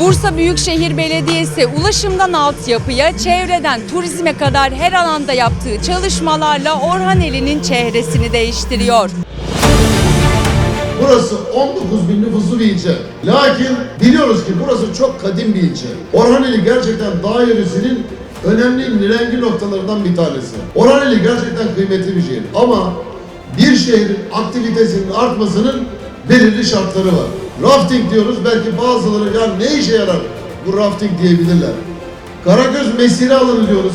Bursa Büyükşehir Belediyesi ulaşımdan altyapıya, çevreden turizme kadar her alanda yaptığı çalışmalarla Orhaneli'nin çehresini değiştiriyor. Burası 19 bin nüfuslu bir ilçe. Lakin biliyoruz ki burası çok kadim bir ilçe. Orhaneli gerçekten dağ yörüsünün önemli mirengi noktalarından bir tanesi. Orhaneli gerçekten kıymetli bir şehir. Ama bir şehrin aktivitesinin artmasının belirli şartları var. Rafting diyoruz belki bazıları ya ne işe yarar bu rafting diyebilirler. Karagöz mesire alanı diyoruz.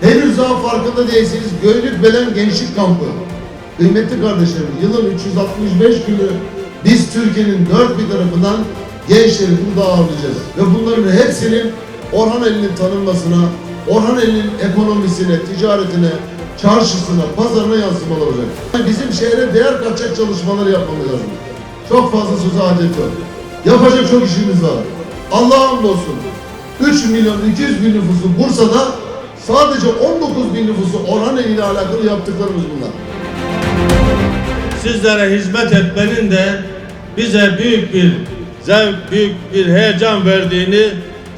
Henüz daha farkında değilsiniz. Göynük Belen Gençlik Kampı. Kıymetli kardeşlerim, yılın 365 günü biz Türkiye'nin dört bir tarafından gençleri burada ağırlayacağız. Ve bunların hepsinin Orhaneli'nin tanınmasına, Orhaneli'nin ekonomisine, ticaretine, çarşısına, pazarına yansımalar olacak. Bizim şehre değer katacak çalışmaları yapmamız lazım. Çok fazla söze hacet yok. Yapacak çok işimiz var. Allah'a hamdolsun. 3 milyon 200 bin nüfusu Bursa'da sadece 19 bin nüfusu Orhaneli ile alakalı yaptıklarımız bunlar. sizlere hizmet etmenin de bize büyük bir zevk, büyük bir heyecan verdiğini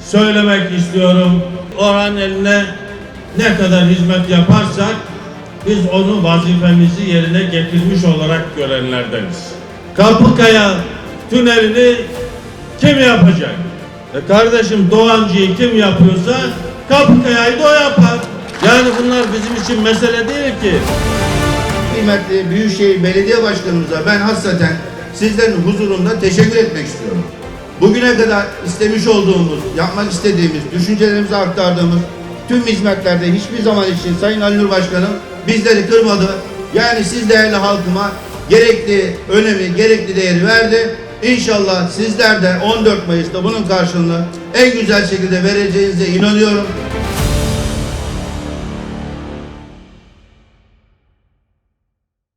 söylemek istiyorum. Orhan eline ne kadar hizmet yaparsak biz onu vazifemizi yerine getirmiş olarak görenlerdeniz. Kapıkaya tünelini kim yapacak? E kardeşim Doğancı'yı kim yapıyorsa Kapıkaya'yı da o yapar. Yani bunlar bizim için mesele değil ki. Kıymetli Büyükşehir Belediye Başkanımıza ben hasreten sizlerin huzurunda teşekkür etmek istiyorum. Bugüne kadar istemiş olduğumuz, yapmak istediğimiz, düşüncelerimizi aktardığımız tüm hizmetlerde hiçbir zaman için Sayın Ali Nur Başkanım bizleri kırmadı. Yani siz değerli halkıma gerekli önemi, gerekli değeri verdi. İnşallah sizler de 14 Mayıs'ta bunun karşılığını en güzel şekilde vereceğinize inanıyorum.